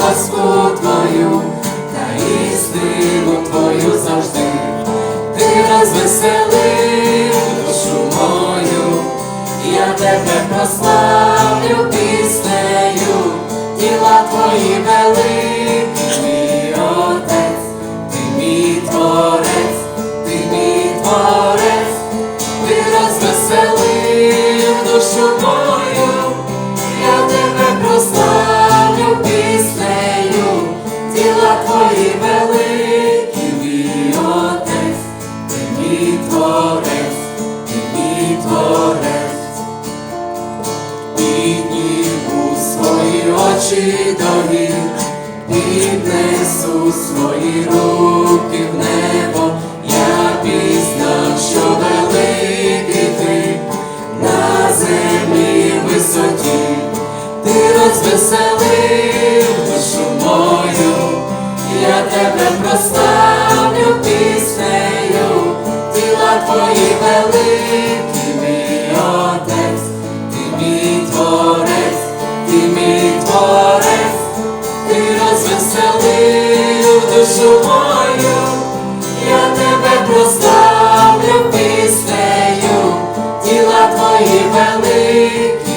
ласку твою та істину твою завжди, ти розвеселив душу мою, я тебе прославлю піснею, діла твої великі, отець, ти мій творець, ти мій творець, ти розвеселив душу мою. Діла твої великі, мій отець, ти мій творець, ти мій творець, підніму свої очі до гір, піднесу свої руки в небо, я пізнав, що великий ти на землі висоті, ти розвеселив Твої великий мій ти мій творець, ти мій творець, ти розвеселив душу мою, я тебе прославлю піснею, тіла твої великі.